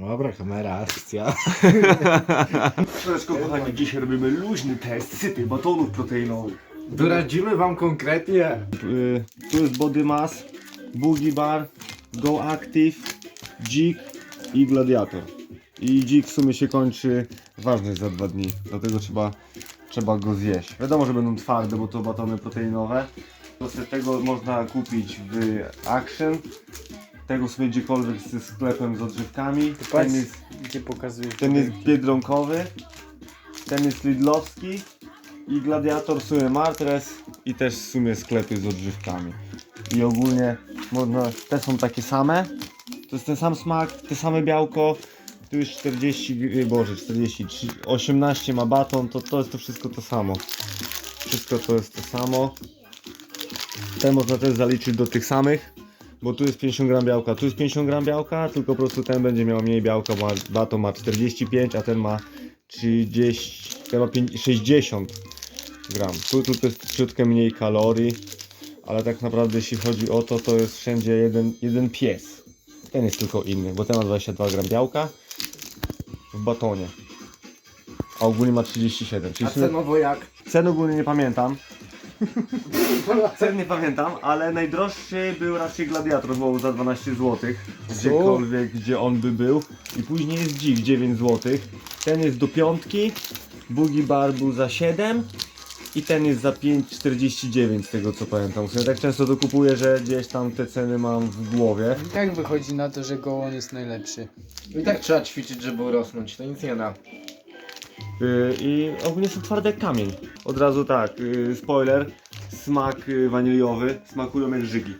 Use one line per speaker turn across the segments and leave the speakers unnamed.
Dobra, kamera, akcja.
Wszystko kochani, dzisiaj robimy luźny test sypy batonów proteinowych.
Doradzimy wam konkretnie.
Y, tu jest Body Mass, Boogie Bar, Go Active, Dzik i Gladiator. I Dzik w sumie się kończy ważność za dwa dni, dlatego trzeba, trzeba go zjeść. Wiadomo, że będą twarde, bo to batony proteinowe. Z tego można kupić w Action. Tego sobie gdziekolwiek ze sklepem z odżywkami. Ten jest,
gdzie pokazujesz.
ten jest biedronkowy, ten jest lidlowski i Gladiator w sumie Martres i też w sumie sklepy z odżywkami. I ogólnie można, te są takie same, to jest ten sam smak, te same białko, tu już 40, gr- boże 40, trzy- 18 ma baton, to, to jest to wszystko to samo. Wszystko to jest to samo. Ten można też zaliczyć do tych samych, bo tu jest 50 gram białka, tu jest 50 gram białka, tylko po prostu ten będzie miał mniej białka, bo baton ma 45, a ten ma 30, ten ma 5, 60 gram. Tu, to jest troszeczkę mniej kalorii, ale tak naprawdę jeśli chodzi o to, to jest wszędzie jeden, jeden pies. Ten jest tylko inny, bo ten ma 22 gram białka w batonie. A ogólnie ma 37. Czyli
A cenowo jak?
Cen ogólnie nie pamiętam. Cen nie pamiętam, ale najdroższy był raczej Gladiator, bo był za 12 zł. Gdziekolwiek, gdzie on by był. I później jest Dzik 9 zł. Ten jest do piątki. Boogie Bar był za 7. I ten jest za 5,49 z tego co pamiętam. W sumie tak często to kupuję, że gdzieś tam te ceny mam w głowie.
I tak wychodzi na to, że gołon jest najlepszy.
I tak trzeba ćwiczyć, żeby urosnąć, to nic nie da.
Yy, I ogólnie są twarde jak kamień. Od razu tak, yy, spoiler, smak yy, waniliowy, smakują jak żygi.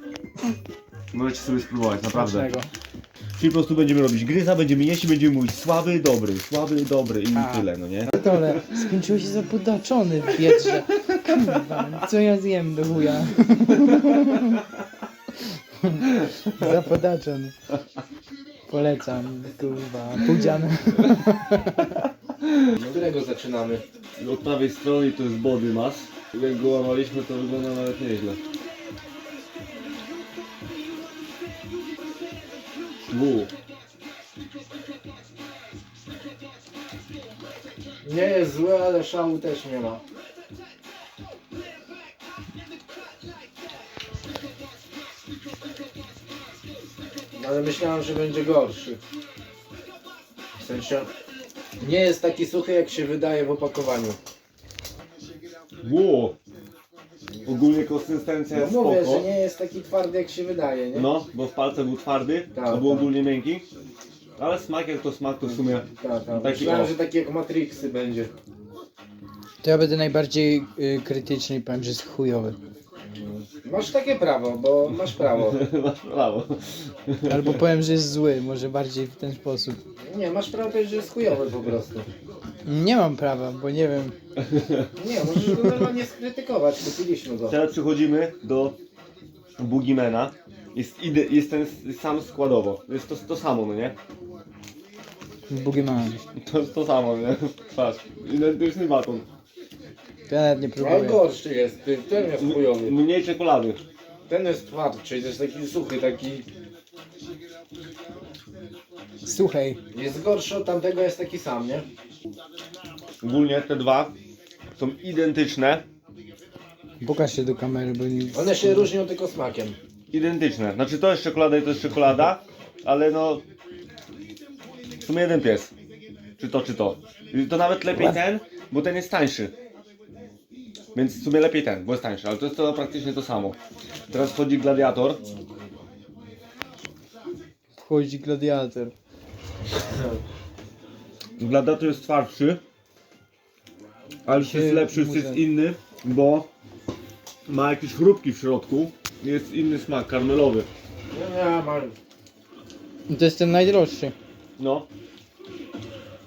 Możecie sobie spróbować, naprawdę.
Smacznego.
Czyli po prostu będziemy robić gryza, będziemy jeść i będziemy mówić słaby, dobry, słaby, dobry i
A.
tyle, no nie?
Dole, skończyło się zapudaczony w. Kurwa, co ja zjem do chuja? Zapodaczony. Polecam, kurwa, pudzian.
Z którego zaczynamy?
Od prawej strony to jest body mass. Jak go łamaliśmy, to wygląda nawet nieźle. Wu.
Nie jest zły, ale szału też nie ma. Ale myślałem, że będzie gorszy. W sensie nie jest taki suchy jak się wydaje w opakowaniu.
Wu. Ogólnie konsystencja
No
jest
mówię,
spoko.
że nie jest taki twardy jak się wydaje, nie?
No, bo w palce był twardy,
Tak,
a był
tak.
ogólnie miękki. Ale smak jak to smak, to w sumie
Tak, tak.
Taki
Myślałem,
o.
że taki jak Matrixy będzie.
To ja będę najbardziej y, krytyczny i powiem, że jest chujowy.
Masz takie prawo, bo masz prawo.
masz prawo.
Albo powiem, że jest zły, może bardziej w ten sposób.
Nie, masz prawo powiedzieć, że jest chujowy po prostu.
Nie mam prawa, bo nie wiem.
Nie, możesz go normalnie skrytykować, kupiliśmy go.
Teraz przechodzimy do Bugimena. Jest, ide, jest ten sam składowo. Jest to, to samo, no nie?
Bugi mam.
To jest to samo, nie? Patrz, identyczny baton.
Ja nawet nie
Ale
próbuję.
gorszy jest, ty, ten jest chujowy.
Mniej czekolady.
Ten jest twardszy, to jest taki suchy, taki...
Słuchaj,
Jest gorszy od tamtego, jest taki sam, nie?
Ogólnie te dwa są identyczne.
pokaż się do kamery, bo nie...
One się różnią tylko smakiem.
Identyczne. Znaczy to jest czekolada i to jest czekolada, ale no... W sumie jeden pies. Czy to, czy to. I to nawet lepiej ten, bo ten jest tańszy. Więc w sumie lepiej ten, bo jest tańszy, ale to jest to praktycznie to samo. Teraz wchodzi gladiator.
Wchodzi gladiator.
Gladiator jest twardszy, ale już jest lepszy,
muszę-
jest inny, bo ma jakieś chrupki w środku. Jest inny smak, karmelowy.
Nie, nie, ma...
No to jest ten najdroższy.
No,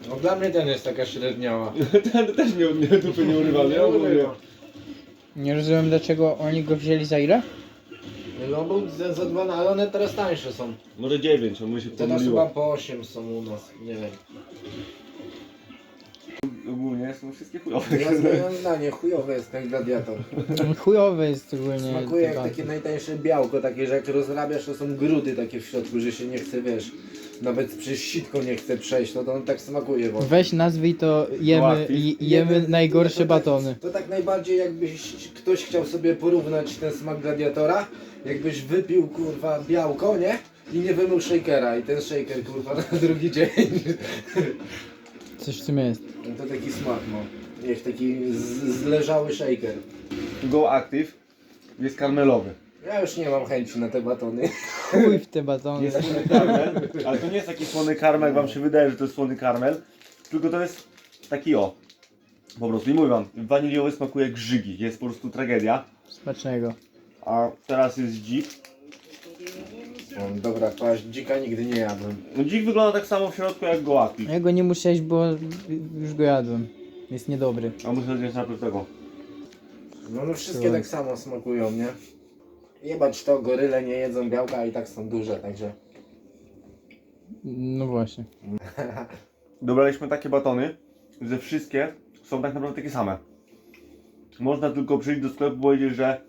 No dla mnie ten jest taka średniała.
ten też nie, nie dupy nie urywa, nie? Ogólnie.
Nie rozumiem dlaczego oni go wzięli za ile?
No bo za, za dwa, ale one teraz tańsze są.
Może 9, on mu się
Teraz chyba
pomyliło.
po 8 są u nas, nie wiem.
Ogólnie są wszystkie chujowe.
Ja zmieniam zdanie, chujowy jest ten gladiator.
Chujowy jest ogólnie.
Smakuje jak
taka-
takie najtańsze białko, takie, że jak rozrabiasz to są grudy takie w środku, że się nie chce, wiesz, nawet przez sitko nie chce przejść, to, to on tak smakuje. Bo...
Weź nazwij to jemy,
Łatwiej.
i- jemy najgorsze
to
batony.
Tak, to tak najbardziej jakbyś ktoś chciał sobie porównać ten smak gladiatora, jakbyś wypił kurwa białko, nie? I nie wymył shakera i ten shaker kurwa na drugi dzień.
Coś w tym jest.
No to taki smak ma. Jak taki z- zleżały shaker.
Go Active jest karmelowy.
Ja już nie mam chęci na te batony.
Chuj w te batony.
Jest słony karmel, ale to nie jest taki słony karmel, jak wam się wydaje, że to jest słony karmel, tylko to jest taki o. Po prostu i mówię wam, waniliowy smakuje jak grzygi, jest po prostu tragedia.
Smacznego.
A teraz jest dzik.
O, dobra, patrz, dzika nigdy nie jadłem.
No dzik wygląda tak samo w środku jak go Active.
Ja go nie muszę jeść, bo już go jadłem. Jest niedobry.
A muszę zjeść najpierw tego.
No, no wszystkie
Słuchaj.
tak samo smakują, nie? Jebać to, goryle nie jedzą białka a i tak są duże, także...
No właśnie.
Dobraliśmy takie batony, że wszystkie są tak naprawdę takie same. Można tylko przyjść do sklepu i powiedzieć, że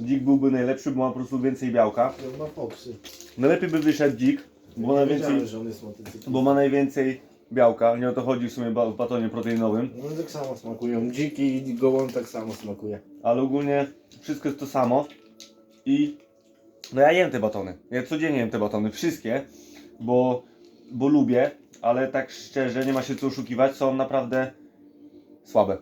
dzik byłby najlepszy, bo ma po prostu więcej białka.
No foksy.
Najlepiej by wyszedł dzik, bo ma najwięcej,
że on jest motocyklistą.
bo ma najwięcej białka. Nie o to chodzi w sumie ba- w batonie proteinowym.
No tak samo smakują. Dziki i gołąb tak samo smakuje.
ale ogólnie wszystko jest to samo i no ja jem te batony, ja codziennie jem te batony, wszystkie, bo, bo lubię, ale tak szczerze, nie ma się co oszukiwać, są naprawdę słabe.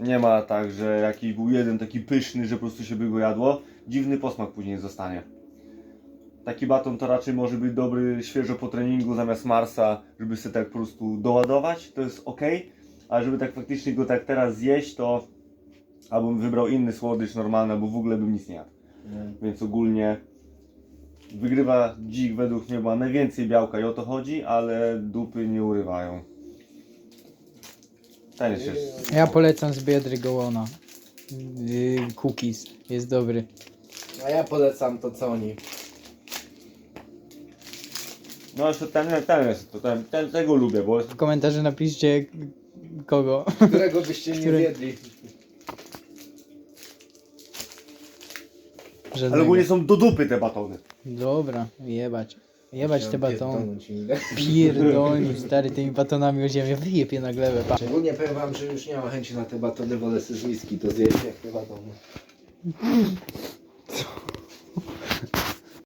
Nie ma tak, że jakiś był jeden taki pyszny, że po prostu się by go jadło, dziwny posmak później zostanie. Taki baton to raczej może być dobry świeżo po treningu zamiast Marsa, żeby sobie tak po prostu doładować, to jest ok, ale żeby tak faktycznie go tak teraz zjeść, to albo bym wybrał inny słodycz normalny, albo w ogóle bym nic nie jadł. Więc ogólnie wygrywa dzik według mnie, ma najwięcej białka i o to chodzi, ale dupy nie urywają. Ten jest jeszcze.
Ja polecam z Biedry Gołona. Yy, cookies. Jest dobry.
A ja polecam to co oni.
No jeszcze ten, ten jest, to ten, ten, tego lubię, bo
W komentarzu napiszcie kogo.
Którego byście nie
Który?
zjedli.
Ale
Żadnego.
ogólnie są do dupy te batony.
Dobra, jebać. Jebać te batony. Pierdolni stary tymi batonami o ziemię. Wyjebie na glebę. patrz.
Ogólnie powiem wam, że już nie mam chęci na te batony, wolę sobie z whisky to zjeść jak te batony.